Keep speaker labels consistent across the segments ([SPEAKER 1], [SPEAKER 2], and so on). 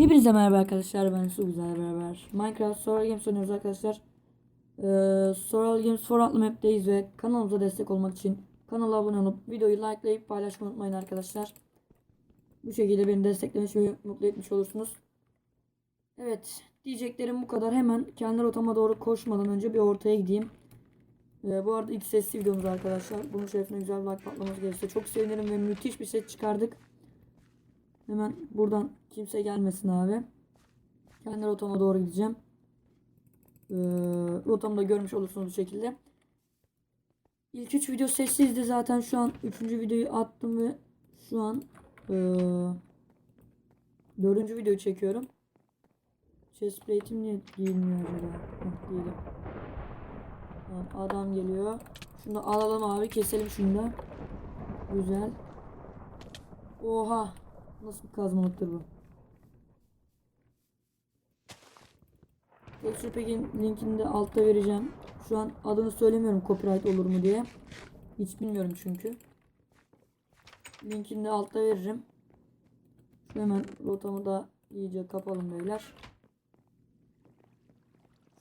[SPEAKER 1] Hepinize merhaba arkadaşlar ben Su Güzel beraber. Minecraft Survival Games oynuyoruz arkadaşlar. Ee, Survival Games for adlı map'teyiz ve kanalımıza destek olmak için kanala abone olup videoyu likelayıp paylaşmayı unutmayın arkadaşlar. Bu şekilde beni desteklemiş ve mutlu etmiş olursunuz. Evet diyeceklerim bu kadar. Hemen kendi rotama doğru koşmadan önce bir ortaya gideyim. Ee, Bu arada ilk sesli videomuz arkadaşlar. Bunun şerefine güzel like patlaması gelirse çok sevinirim ve müthiş bir ses çıkardık Hemen buradan kimse gelmesin abi. Kendi rotama doğru gideceğim. Ee, rotamı da görmüş olursunuz bu şekilde. İlk 3 video sessizdi zaten şu an 3. videoyu attım ve şu an ee, 4. videoyu çekiyorum. Chest plate'im niye giyilmiyor acaba? Heh, adam geliyor. Şunu alalım abi keselim şunu da. Güzel. Oha. Nasıl bir kazmalıktır bu? Pack'in linkini de altta vereceğim. Şu an adını söylemiyorum copyright olur mu diye. Hiç bilmiyorum çünkü. Linkini de altta veririm. Hemen rotamı da iyice kapalım beyler.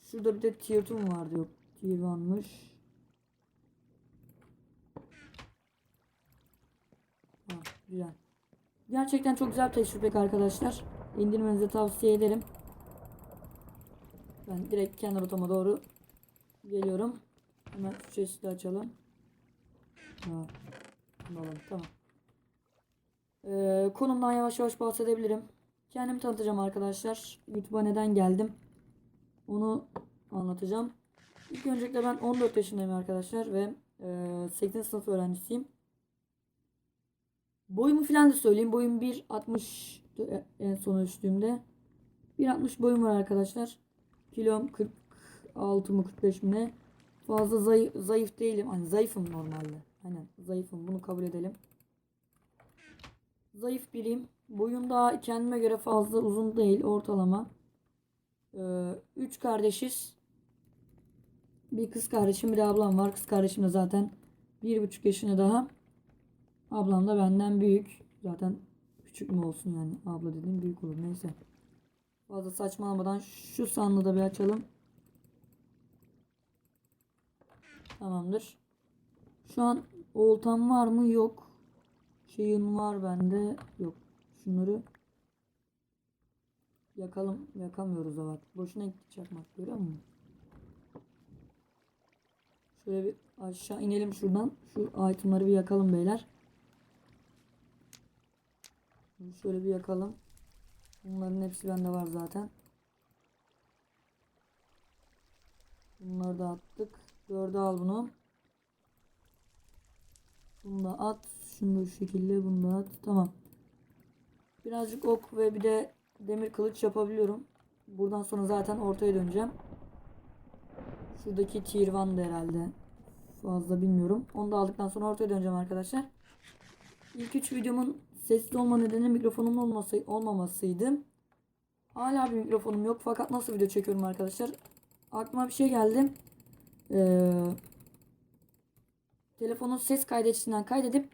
[SPEAKER 1] Şurada bir de tier 2 mu vardı yok. Tier 1'mış. Ha, güzel. Gerçekten çok güzel bir pack arkadaşlar. İndirmenizi tavsiye ederim. Ben direkt kenar rotama doğru geliyorum. Hemen şu chest'i açalım. Alalım, tamam. Ee, konumdan yavaş yavaş bahsedebilirim. Kendimi tanıtacağım arkadaşlar. YouTube'a neden geldim? Onu anlatacağım. İlk öncelikle ben 14 yaşındayım arkadaşlar ve e, 8. sınıf öğrencisiyim. Boyumu falan da söyleyeyim. Boyum 1.60 en son ölçtüğümde. 1.60 boyum var arkadaşlar. Kilom 46 mı 45 mi ne. Fazla zayıf, zayıf değilim. Hani zayıfım normalde. Aynen zayıfım. Bunu kabul edelim. Zayıf biriyim. Boyum daha kendime göre fazla uzun değil. Ortalama. Ee, üç kardeşiz. Bir kız kardeşim bir de ablam var. Kız kardeşim de zaten bir buçuk yaşına daha. Ablam da benden büyük. Zaten küçük mü olsun yani. Abla dediğim büyük olur. Neyse. Fazla saçmalamadan şu sandığı da bir açalım. Tamamdır. Şu an oltam var mı? Yok. Şeyin var bende. Yok. Şunları yakalım. Yakamıyoruz o vakit. Boşuna gitti çakmak. Görüyor musun? Şöyle bir aşağı inelim şuradan. Şu itemları bir yakalım beyler. Şöyle bir yakalım. Bunların hepsi bende var zaten. Bunları da attık. Dörde al bunu. Bunu da at. Şunu şu şekilde bunu da at. Tamam. Birazcık ok ve bir de demir kılıç yapabiliyorum. Buradan sonra zaten ortaya döneceğim. Şuradaki tier 1'da herhalde. Fazla bilmiyorum. Onu da aldıktan sonra ortaya döneceğim arkadaşlar. İlk 3 videomun sesli olma nedeni mikrofonum olması, olmamasıydı. Hala bir mikrofonum yok fakat nasıl video çekiyorum arkadaşlar? Aklıma bir şey geldi. Ee, telefonun ses kaydedicisinden kaydedip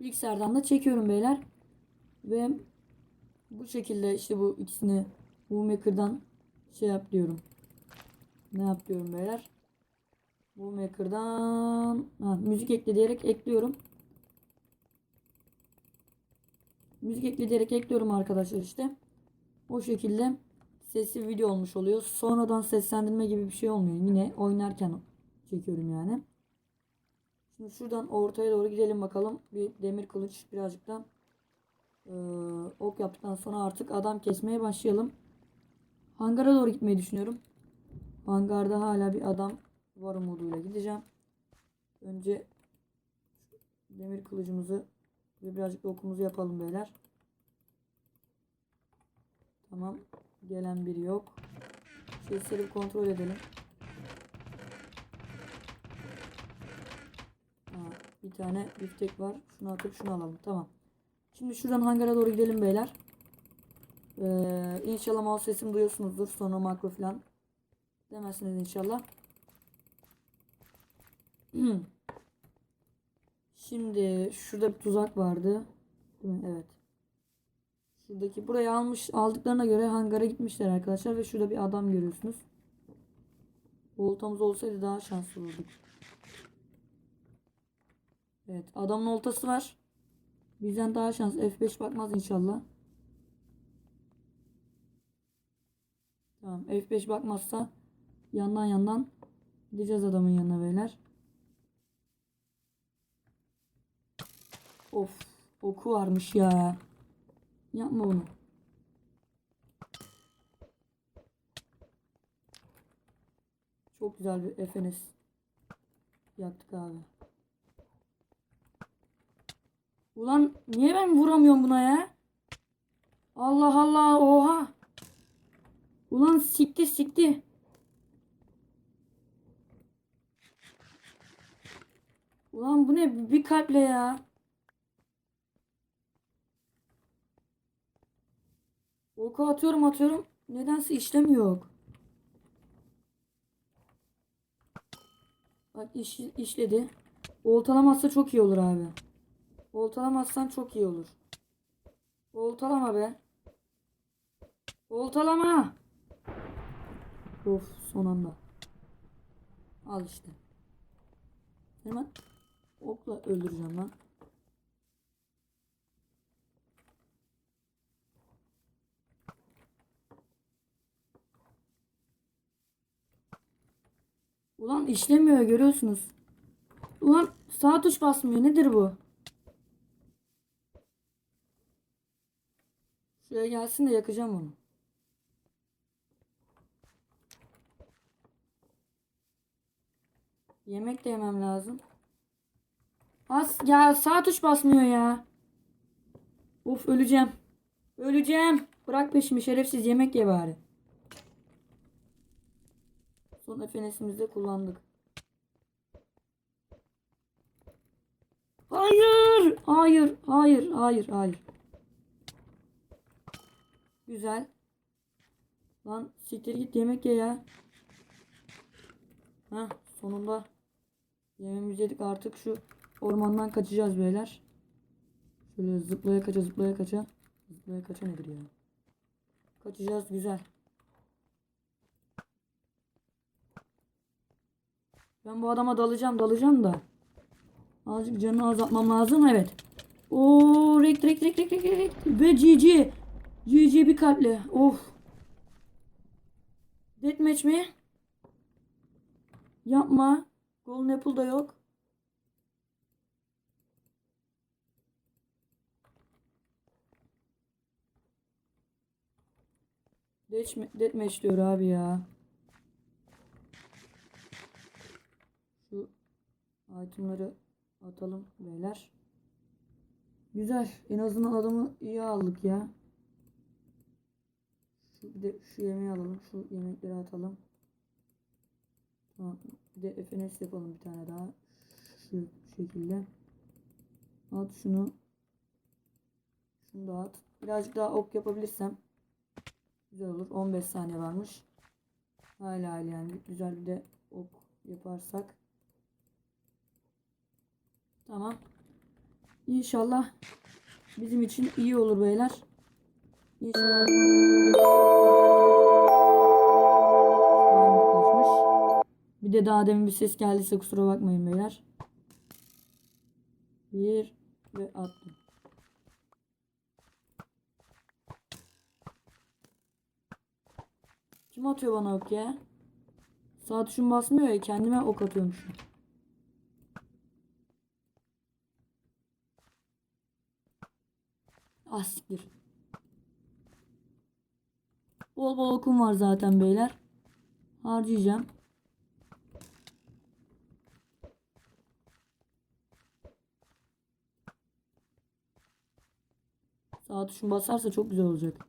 [SPEAKER 1] bilgisayardan da çekiyorum beyler. Ve bu şekilde işte bu ikisini bu maker'dan şey yap diyorum. Ne yap diyorum beyler? Bu maker'dan ha, müzik ekle diyerek ekliyorum. Müzik ekleyerek ekliyorum arkadaşlar işte. O şekilde sesli video olmuş oluyor. Sonradan seslendirme gibi bir şey olmuyor. Yine oynarken çekiyorum yani. Şimdi şuradan ortaya doğru gidelim bakalım. Bir demir kılıç birazcık da e, ok yaptıktan sonra artık adam kesmeye başlayalım. Hangara doğru gitmeyi düşünüyorum. Hangarda hala bir adam var umuduyla gideceğim. Önce demir kılıcımızı ve birazcık okumuzu yapalım beyler. Tamam. Gelen biri yok. Sesleri kontrol edelim. Ha, bir tane biftek var. Şunu atıp şunu alalım. Tamam. Şimdi şuradan hangara doğru gidelim beyler. Ee, inşallah mouse sesimi duyuyorsunuzdur. Sonra makro falan demezsiniz inşallah. Şimdi şurada bir tuzak vardı. Evet. Şuradaki burayı almış aldıklarına göre hangara gitmişler arkadaşlar ve şurada bir adam görüyorsunuz. Oltamız olsaydı daha şanslı olurduk. Evet adamın oltası var. Bizden daha şans. F5 bakmaz inşallah. Tamam F5 bakmazsa yandan yandan gideceğiz adamın yanına beyler. Of oku varmış ya. Yapma bunu. Çok güzel bir FNS yaptık abi. Ulan niye ben vuramıyorum buna ya? Allah Allah oha. Ulan sikti sikti. Ulan bu ne bir kalple ya. Oku atıyorum atıyorum. Nedense işlemiyor. Bak iş, işledi. Oltalamazsa çok iyi olur abi. Oltalamazsan çok iyi olur. Oltalama be. Oltalama. Of son anda. Al işte. Hemen okla öldüreceğim lan. Ulan işlemiyor görüyorsunuz. Ulan sağ tuş basmıyor. Nedir bu? Şuraya gelsin de yakacağım onu. Yemek de yemem lazım. As ya sağ tuş basmıyor ya. Of öleceğim. Öleceğim. Bırak peşimi şerefsiz yemek ye bari. Son efenesimizi kullandık. Hayır. Hayır. Hayır. Hayır. Hayır. Güzel. Lan siktir git yemek ye ya. Heh sonunda yemeğimizi yedik artık şu ormandan kaçacağız beyler. Şöyle zıplaya kaça zıplaya kaça. Zıplaya kaça nedir ya? Kaçacağız güzel. Ben bu adama dalacağım dalacağım da. Azıcık canını azaltmam lazım evet. Oo rek rek rek rek rek rek. Ve GG. GG bir kalple. Of. Deathmatch mi? Yapma. Golden Apple da yok. Deathmatch, diyor abi ya. Şu itemları atalım beyler. Güzel. En azından adamı iyi aldık ya. Şu, bir de şu yemeği alalım. Şu yemekleri atalım. Tamam. Bir de FNS yapalım bir tane daha. Şu şekilde. At şunu. Şunu da at. Birazcık daha ok yapabilirsem. Güzel olur. 15 saniye varmış. Hala yani güzel bir de ok yaparsak. Tamam. İnşallah bizim için iyi olur beyler. İnşallah. Kaçmış. Bir de daha demin bir ses geldiyse kusura bakmayın beyler. Bir ve attım. Kim atıyor bana ok ya? Sağ tuşum basmıyor ya kendime ok atıyormuşum. Siktir. Bol bol okum var zaten beyler. Harcayacağım. Sağ tuşum basarsa çok güzel olacak.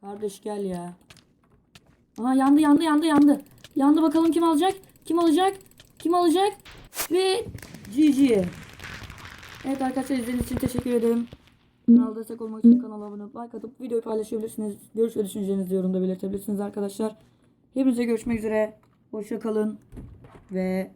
[SPEAKER 1] Kardeş gel ya. Aha yandı yandı yandı yandı. Yandı bakalım kim alacak? Kim alacak? Kim alacak? Ve GG. Evet arkadaşlar izlediğiniz için teşekkür ederim. Kanalda destek olmak için kanala abone olup like atıp videoyu paylaşabilirsiniz. Görüş ve düşüncelerinizi yorumda belirtebilirsiniz arkadaşlar. Hepinize görüşmek üzere. Hoşça kalın ve